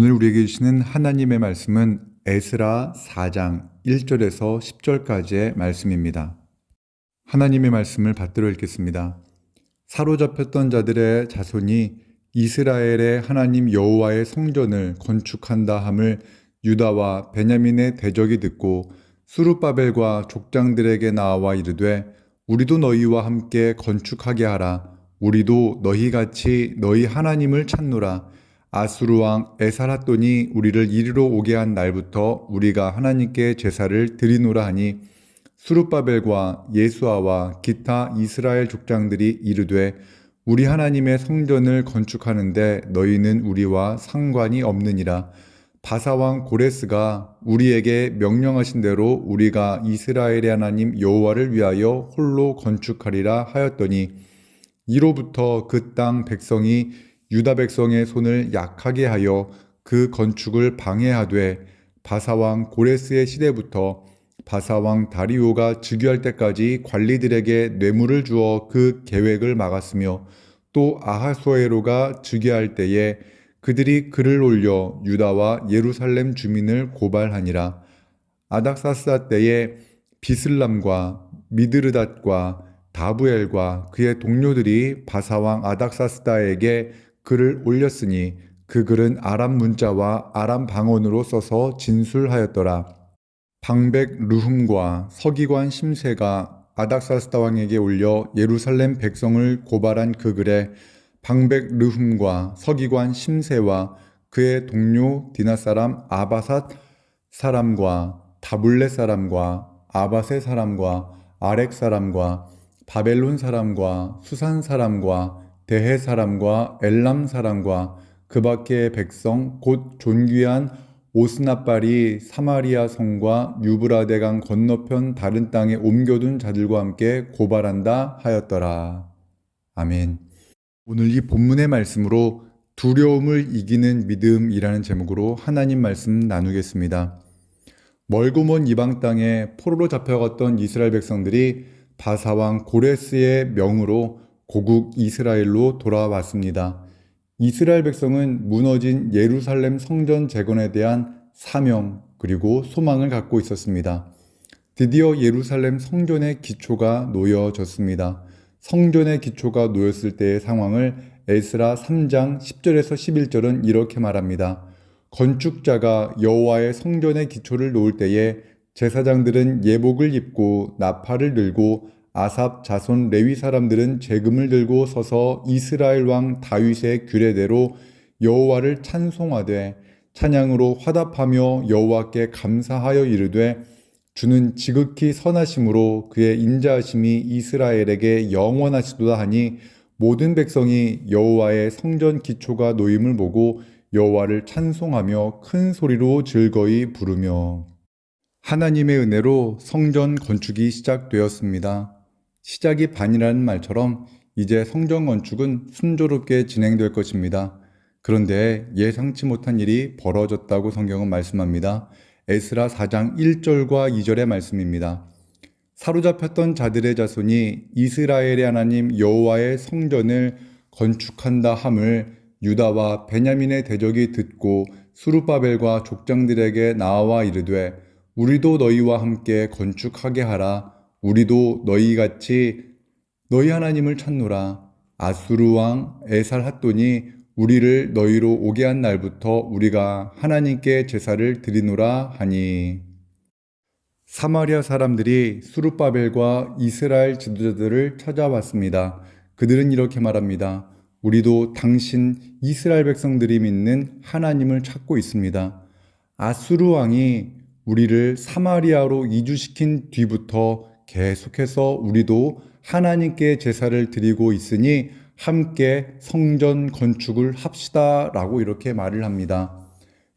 오늘 우리에게 주시는 하나님의 말씀은 에스라 4장 1절에서 10절까지의 말씀입니다. 하나님의 말씀을 받들어 읽겠습니다. 사로잡혔던 자들의 자손이 이스라엘의 하나님 여호와의 성전을 건축한다 함을 유다와 베냐민의 대적이 듣고 수르바벨과 족장들에게 나와 이르되 우리도 너희와 함께 건축하게 하라 우리도 너희 같이 너희 하나님을 찾노라 아수르 왕 에살핫돈이 우리를 이리로 오게 한 날부터 우리가 하나님께 제사를 드리노라 하니 수르바벨과 예수아와 기타 이스라엘 족장들이 이르되 우리 하나님의 성전을 건축하는데 너희는 우리와 상관이 없느니라. 바사왕 고레스가 우리에게 명령하신 대로 우리가 이스라엘의 하나님 여호와를 위하여 홀로 건축하리라 하였더니 이로부터 그 땅 백성이 유다 백성의 손을 약하게 하여 그 건축을 방해하되 바사왕 고레스의 시대부터 바사왕 다리오가 즉위할 때까지 관리들에게 뇌물을 주어 그 계획을 막았으며 또 아하수에로가 즉위할 때에 그들이 글을 올려 유다와 예루살렘 주민을 고발하니라. 아닥사스다 때에 비슬람과 미드르닷과 다부엘과 그의 동료들이 바사왕 아닥사스다에게 글을 올렸으니 그 글은 아람 문자와 아람 방언으로 써서 진술하였더라. 방백 르훔과 서기관 심세가 아닥사스다 왕에게 올려 예루살렘 백성을 고발한 그 글에 방백 르훔과 서기관 심세와 그의 동료 디나 사람 아바삿 사람과 다블레 사람과 아바세 사람과 아렉 사람과 바벨론 사람과 수산 사람과 대해 사람과 엘람 사람과 그 밖의 백성 곧 존귀한 오스나빨이 사마리아 성과 유브라데강 건너편 다른 땅에 옮겨둔 자들과 함께 고발한다 하였더라. 아멘. 오늘 이 본문의 말씀으로 두려움을 이기는 믿음이라는 제목으로 하나님 말씀 나누겠습니다. 멀고 먼 이방 땅에 포로로 잡혀갔던 이스라엘 백성들이 바사왕 고레스의 명으로 고국 이스라엘로 돌아왔습니다. 이스라엘 백성은 무너진 예루살렘 성전 재건에 대한 사명 그리고 소망을 갖고 있었습니다. 드디어 예루살렘 성전의 기초가 놓여졌습니다. 성전의 기초가 놓였을 때의 상황을 에스라 3장 10절에서 11절은 이렇게 말합니다. 건축자가 여호와의 성전의 기초를 놓을 때에 제사장들은 예복을 입고 나팔을 들고 아삽 자손 레위 사람들은 재금을 들고 서서 이스라엘 왕 다윗의 규례대로 여호와를 찬송하되 찬양으로 화답하며 여호와께 감사하여 이르되 주는 지극히 선하심으로 그의 인자하심이 이스라엘에게 영원하시도다 하니 모든 백성이 여호와의 성전 기초가 놓임을 보고 여호와를 찬송하며 큰 소리로 즐거이 부르며 하나님의 은혜로 성전 건축이 시작되었습니다. 시작이 반이라는 말처럼 이제 성전 건축은 순조롭게 진행될 것입니다. 그런데 예상치 못한 일이 벌어졌다고 성경은 말씀합니다. 에스라 4장 1절과 2절의 말씀입니다. 사로잡혔던 자들의 자손이 이스라엘의 하나님 여호와의 성전을 건축한다 함을 유다와 베냐민의 대적이 듣고 수르바벨과 족장들에게 나와 이르되 우리도 너희와 함께 건축하게 하라 우리도 너희 같이 너희 하나님을 찾노라 아수르 왕 에살핫돈이 우리를 너희로 오게 한 날부터 우리가 하나님께 제사를 드리노라 하니 사마리아 사람들이 수르바벨과 이스라엘 지도자들을 찾아왔습니다. 그들은 이렇게 말합니다. 우리도 당신 이스라엘 백성들이 믿는 하나님을 찾고 있습니다. 아수르 왕이 우리를 사마리아로 이주시킨 뒤부터 계속해서 우리도 하나님께 제사를 드리고 있으니 함께 성전 건축을 합시다 라고 이렇게 말을 합니다.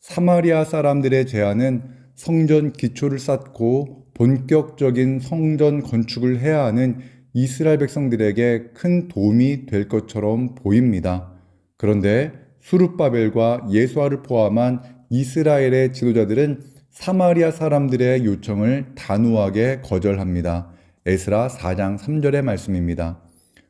사마리아 사람들의 제안은 성전 기초를 쌓고 본격적인 성전 건축을 해야 하는 이스라엘 백성들에게 큰 도움이 될 것처럼 보입니다. 그런데 수르바벨과 예수아를 포함한 이스라엘의 지도자들은 사마리아 사람들의 요청을 단호하게 거절합니다. 에스라 4장 3절의 말씀입니다.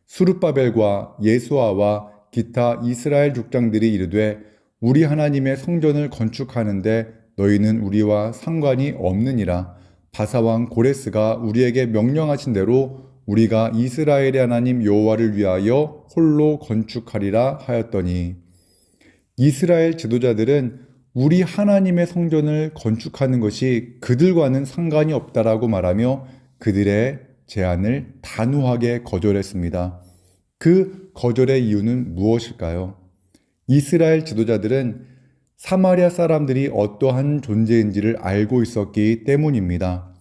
수르바벨과 예수아와 기타 이스라엘 족장들이 이르되 우리 하나님의 성전을 건축하는데 너희는 우리와 상관이 없느니라. 바사왕 고레스가 우리에게 명령하신 대로 우리가 이스라엘의 하나님 여호와를 위하여 홀로 건축하리라 하였더니 이스라엘 지도자들은 우리 하나님의 성전을 건축하는 것이 그들과는 상관이 없다라고 말하며 그들의 제안을 단호하게 거절했습니다. 그 거절의 이유는 무엇일까요? 이스라엘 지도자들은 사마리아 사람들이 어떠한 존재인지를 알고 있었기 때문입니다.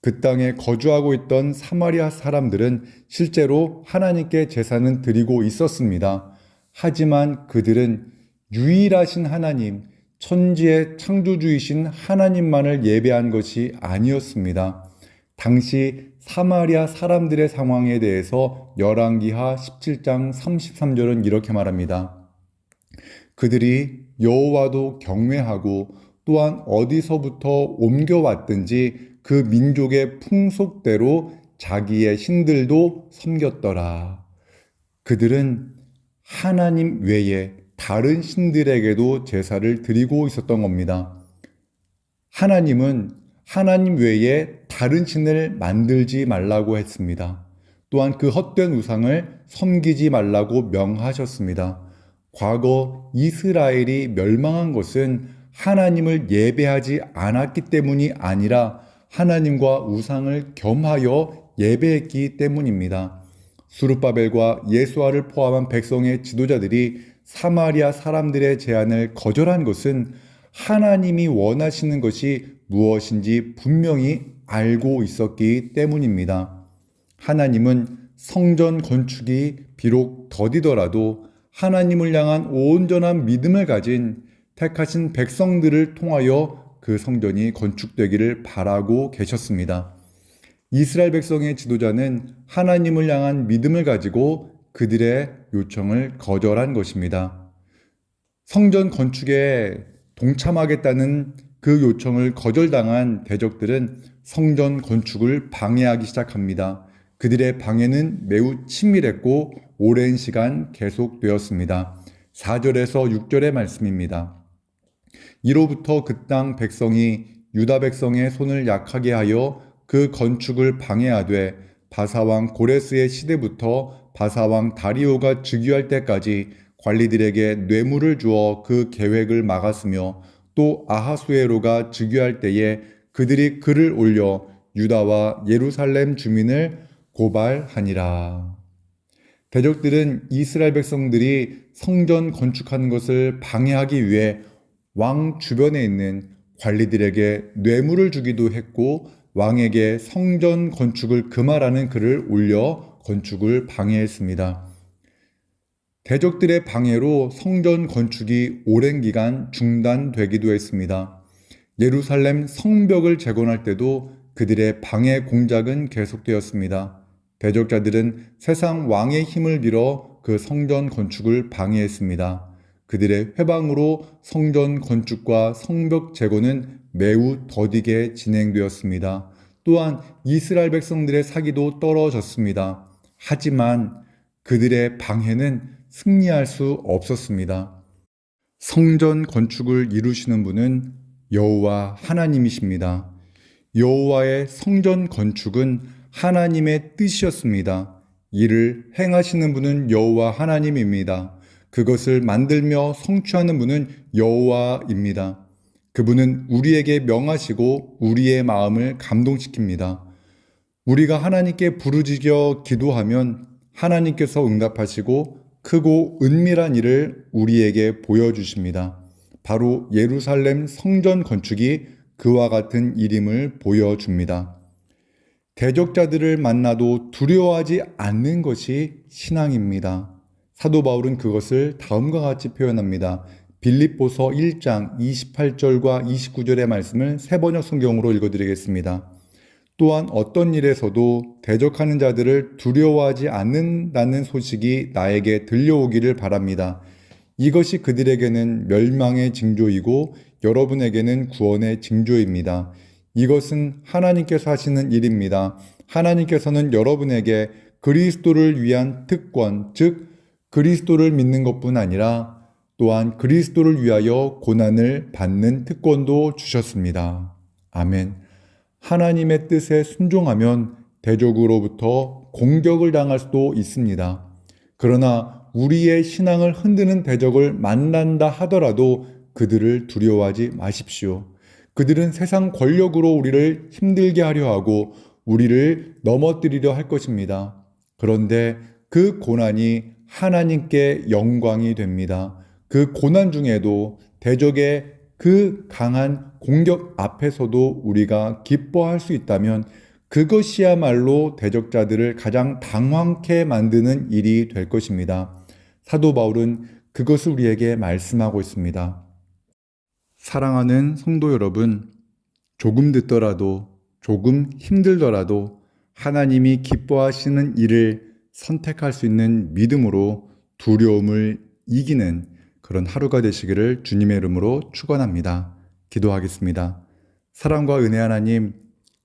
그 땅에 거주하고 있던 사마리아 사람들은 실제로 하나님께 제사는 드리고 있었습니다. 하지만 그들은 유일하신 하나님, 천지의 창조주이신 하나님만을 예배한 것이 아니었습니다. 당시 사마리아 사람들의 상황에 대해서 열왕기하 17장 33절은 이렇게 말합니다. 그들이 여호와도 경외하고 또한 어디서부터 옮겨왔든지 그 민족의 풍속대로 자기의 신들도 섬겼더라. 그들은 하나님 외에 다른 신들에게도 제사를 드리고 있었던 겁니다. 하나님은 하나님 외에 다른 신을 만들지 말라고 했습니다. 또한 그 헛된 우상을 섬기지 말라고 명하셨습니다. 과거 이스라엘이 멸망한 것은 하나님을 예배하지 않았기 때문이 아니라 하나님과 우상을 겸하여 예배했기 때문입니다. 수르바벨과 예수아를 포함한 백성의 지도자들이 사마리아 사람들의 제안을 거절한 것은 하나님이 원하시는 것이 무엇인지 분명히 알고 있었기 때문입니다. 하나님은 성전 건축이 비록 더디더라도 하나님을 향한 온전한 믿음을 가진 택하신 백성들을 통하여 그 성전이 건축되기를 바라고 계셨습니다. 이스라엘 백성의 지도자는 하나님을 향한 믿음을 가지고 그들의 요청을 거절한 것입니다. 성전 건축에 동참하겠다는 그 요청을 거절당한 대적들은 성전 건축을 방해하기 시작합니다. 그들의 방해는 매우 친밀했고 오랜 시간 계속되었습니다. 4절에서 6절의 말씀입니다. 이로부터 그 땅 백성이 유다 백성의 손을 약하게 하여 그 건축을 방해하되 바사왕 고레스의 시대부터 바사왕 다리오가 즉위할 때까지 관리들에게 뇌물을 주어 그 계획을 막았으며 또 아하수에로가 즉위할 때에 그들이 글을 올려 유다와 예루살렘 주민을 고발하니라. 대적들은 이스라엘 백성들이 성전 건축하는 것을 방해하기 위해 왕 주변에 있는 관리들에게 뇌물을 주기도 했고 왕에게 성전 건축을 금하라는 글을 올려 건축을 방해했습니다. 대적들의 방해로 성전 건축이 오랜 기간 중단되기도 했습니다. 예루살렘 성벽을 재건할 때도 그들의 방해 공작은 계속되었습니다. 대적자들은 세상 왕의 힘을 빌어 그 성전 건축을 방해했습니다. 그들의 회방으로 성전 건축과 성벽 재건은 매우 더디게 진행되었습니다. 또한 이스라엘 백성들의 사기도 떨어졌습니다. 하지만 그들의 방해는 승리할 수 없었습니다. 성전 건축을 이루시는 분은 여호와 하나님이십니다. 여호와의 성전 건축은 하나님의 뜻이었습니다. 이를 행하시는 분은 여호와 하나님입니다. 그것을 만들며 성취하는 분은 여호와입니다. 그분은 우리에게 명하시고 우리의 마음을 감동시킵니다. 우리가 하나님께 부르짖어 기도하면 하나님께서 응답하시고 크고 은밀한 일을 우리에게 보여주십니다. 바로 예루살렘 성전 건축이 그와 같은 일임을 보여줍니다. 대적자들을 만나도 두려워하지 않는 것이 신앙입니다. 사도 바울은 그것을 다음과 같이 표현합니다. 빌립보서 1장 28절과 29절의 말씀을 세 번역 성경으로 읽어드리겠습니다. 또한 어떤 일에서도 대적하는 자들을 두려워하지 않는다는 소식이 나에게 들려오기를 바랍니다. 이것이 그들에게는 멸망의 징조이고 여러분에게는 구원의 징조입니다. 이것은 하나님께서 하시는 일입니다. 하나님께서는 여러분에게 그리스도를 위한 특권, 즉 그리스도를 믿는 것뿐 아니라 또한 그리스도를 위하여 고난을 받는 특권도 주셨습니다. 아멘. 하나님의 뜻에 순종하면 대적으로부터 공격을 당할 수도 있습니다. 그러나 우리의 신앙을 흔드는 대적을 만난다 하더라도 그들을 두려워하지 마십시오. 그들은 세상 권력으로 우리를 힘들게 하려 하고 우리를 넘어뜨리려 할 것입니다. 그런데 그 고난이 하나님께 영광이 됩니다. 그 고난 중에도 대적의 그 강한 공격 앞에서도 우리가 기뻐할 수 있다면 그것이야말로 대적자들을 가장 당황케 만드는 일이 될 것입니다. 사도 바울은 그것을 우리에게 말씀하고 있습니다. 사랑하는 성도 여러분, 조금 늦더라도, 조금 힘들더라도 하나님이 기뻐하시는 일을 선택할 수 있는 믿음으로 두려움을 이기는 그런 하루가 되시기를 주님의 이름으로 축원합니다. 기도하겠습니다. 사랑과 은혜 하나님,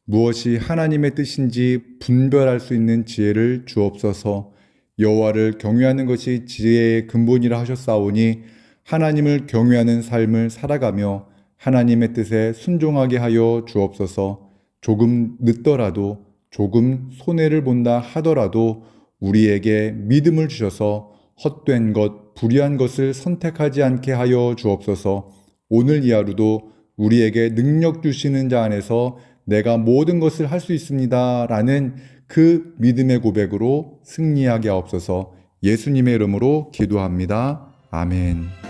무엇이 하나님의 뜻인지 분별할 수 있는 지혜를 주옵소서. 여호와를 경외하는 것이 지혜의 근본이라 하셨사오니 하나님을 경외하는 삶을 살아가며 하나님의 뜻에 순종하게 하여 주옵소서. 조금 늦더라도 조금 손해를 본다 하더라도 우리에게 믿음을 주셔서 헛된 것, 불의한 것을 선택하지 않게 하여 주옵소서. 오늘 이 하루도 우리에게 능력 주시는 자 안에서 내가 모든 것을 할 수 있습니다. 라는 그 믿음의 고백으로 승리하게 하옵소서 예수님의 이름으로 기도합니다. 아멘.